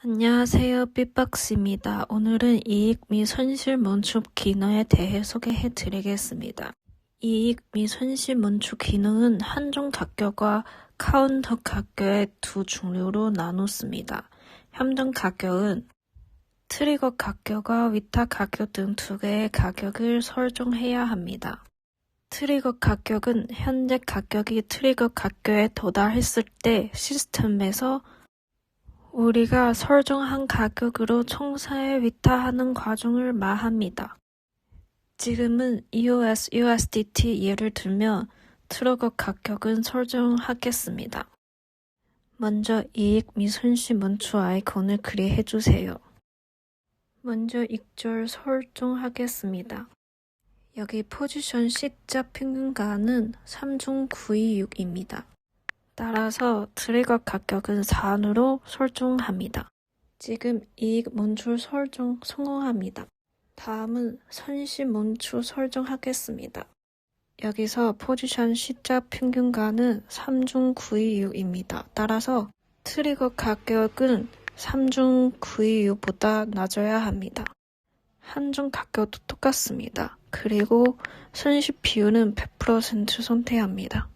안녕하세요. 삐박스입니다. 오늘은 이익 및 손실 멈춤 기능에 대해 소개해 드리겠습니다. 이익 및 손실 멈춤 기능은 한정 가격과 카운터 가격의 두 종류로 나눴습니다. 함정 가격은 트리거 가격과 위탁 가격 등 두 개의 가격을 설정해야 합니다. 트리거 가격은 현재 가격이 트리거 가격에 도달했을 때 시스템에서 우리가 설정한 가격으로 총사에 위탁하는 과정을 말합니다. 지금은 EOS, USDT 예를 들면 트러거 가격은 설정하겠습니다. 먼저 이익 및 손실 멈추 아이콘을 클릭해 주세요. 먼저 익절 설정하겠습니다. 여기 포지션 시작 평균가는 3.926입니다. 따라서 트리거 가격은 4으로 설정합니다. 지금 이익 멈출 설정 성공합니다. 다음은 손실 멈출 설정하겠습니다. 여기서 포지션 시작 평균가는 3.926입니다. 따라서 트리거 가격은 3.926보다 낮아야 합니다. 한정 가격도 똑같습니다. 그리고 손실 비율은 100% 선택합니다.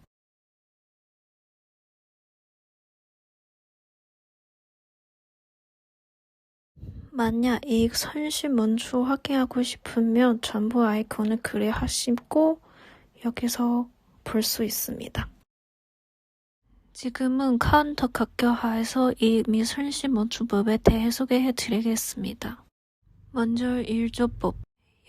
만약 이익 손실 멈추 확인하고 싶으면 전부 아이콘을 클릭하시고 여기서 볼 수 있습니다. 지금은 카운터 가격하에서 이익 및 손실 멈추법에 대해 소개해 드리겠습니다. 먼저 1조법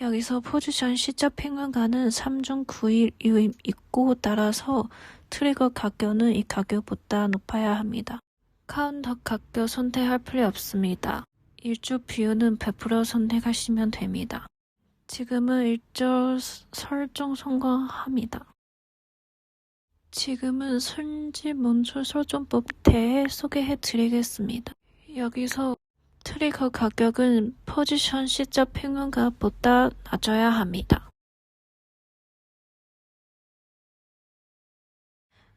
여기서 포지션 시작 평균가는 3.916 있고 따라서 트리거 가격은 이 가격보다 높아야 합니다. 카운터 가격 선택할 필요 없습니다. 일조 비율은 100% 선택하시면 됩니다. 지금은 일조 설정 성공합니다. 지금은 손질 멈출 설정법 대해 소개해 드리겠습니다. 여기서 트리거 가격은 포지션 시작 평균가보다 낮아야 합니다.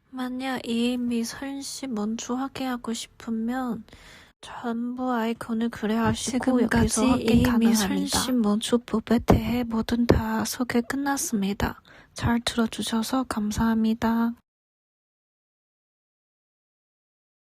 만약 및 손실 멈추 확인하고 싶으면 전부 아이콘을 클릭하시고 여기서 확인 가능합니다. 손실 멈추법에 대해 모든 다 소개 끝났습니다. 잘 들어주셔서 감사합니다.